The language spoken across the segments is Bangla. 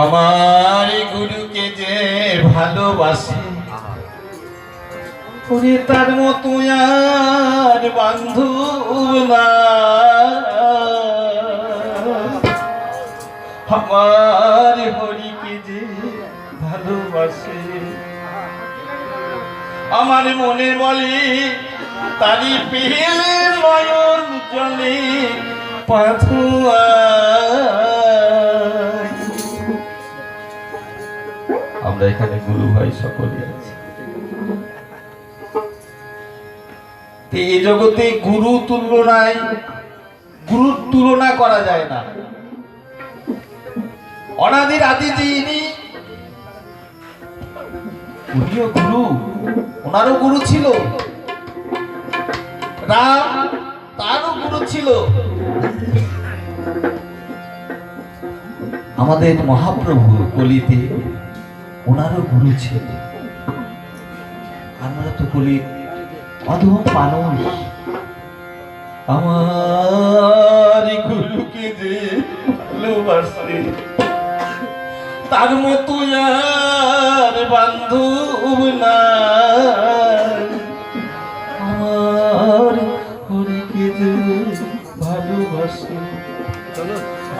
আমার গুরুকে যে ভালোবাসে ওরে তার মতো আর বান্ধব না। আমার হরিকে যে ভালোবাসে, আমার মনে বলে, তারি পেলে নয়ন জলে পাথুয়া। আমরা এখানে গুরু ভাই সকলে আছি। এই জগতে গুরু তুলনায়, গুরুর তুলনা করা যায় না। অনাদির আদি যিনি উনিও গুরু, ওনারও গুরু ছিল। রাম তারও গুরু ছিল। আমাদের মহাপ্রভু কলিতে ওনারও গুরু ছিল। আমরা তো কলি অধম মানুষ আমার গুরুকে যে ভালোবাসে, তার মতো আর বান্ধব না আমার হরিকে যে ভালোবাসে,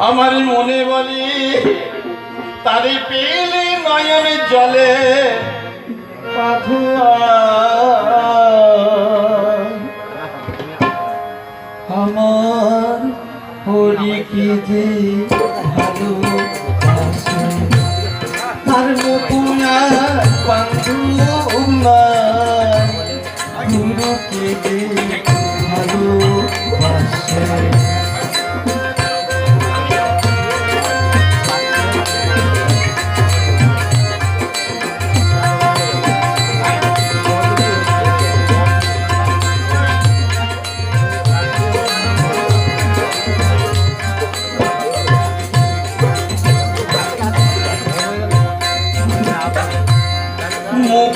আমার মনে বলি তারে পেলে নয়ন জলে পাথুয়া আমার হরিকে যে ভালো তার মতুনা বান্ধু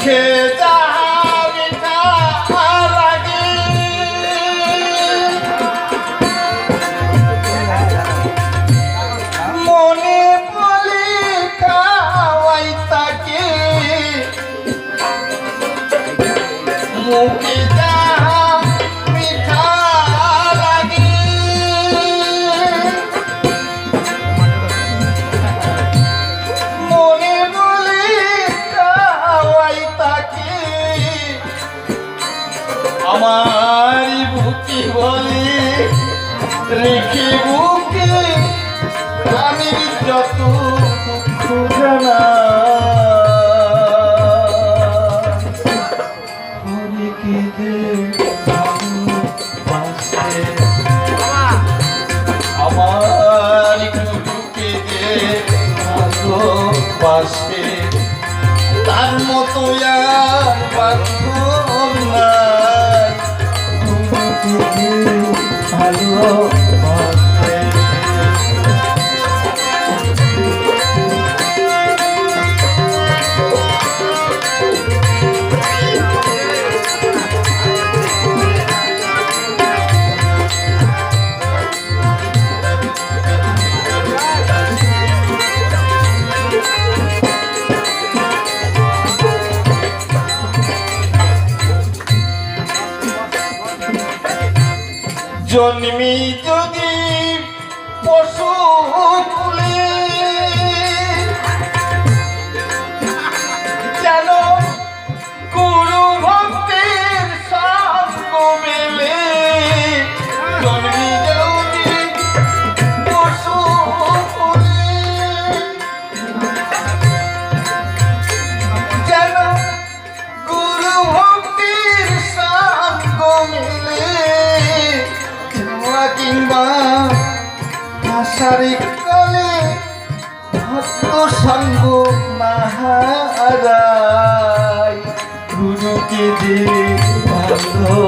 মুখে Nikki. জন্মি যদি পশু সঙ্গ নাহারাই গুরুকে যে ভালোবাসে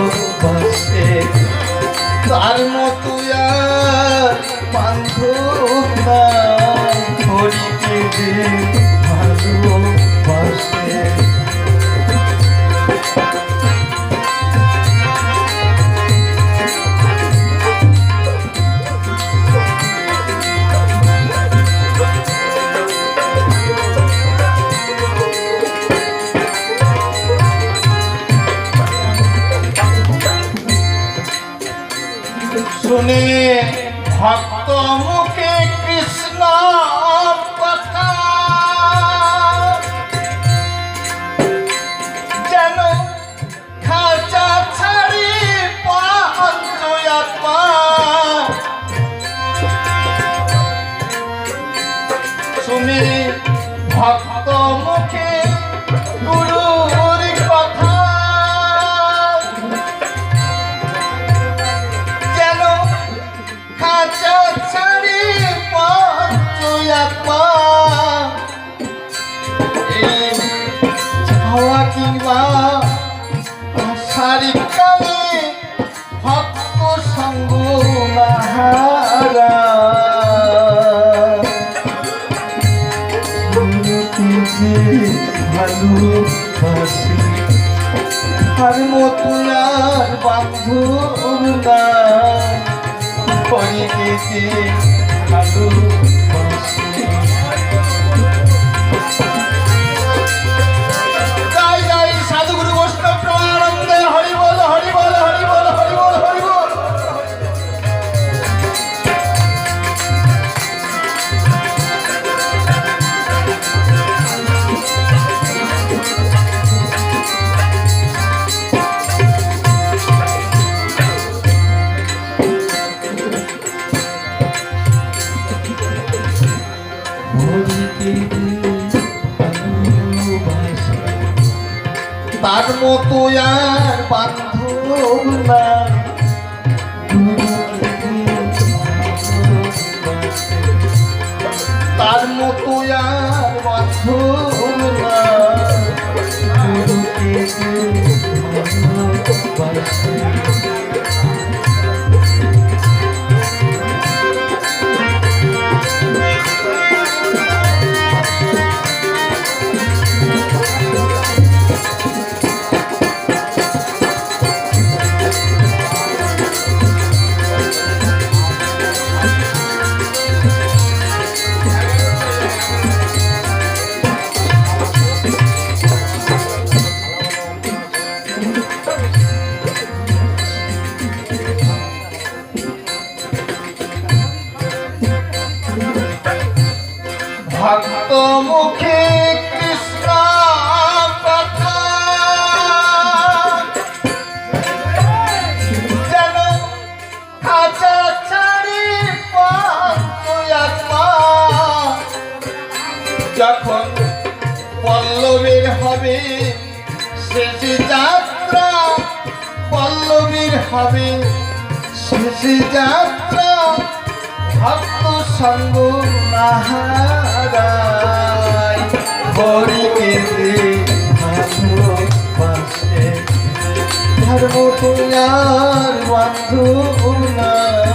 শুনে ভক্ত মুখে কৃষ্ণ ভালোবাসি আর মতুয়ার বান্ধব করিতে যে ভালোবাসি তার মতো আর তার মতো আর হবে শেষ যাত্রা পল্লবীর হবে। শেষ যাত্রা ভক্ত সঙ্গ নাহারায় ধর্ম তোমার বন্ধু নাই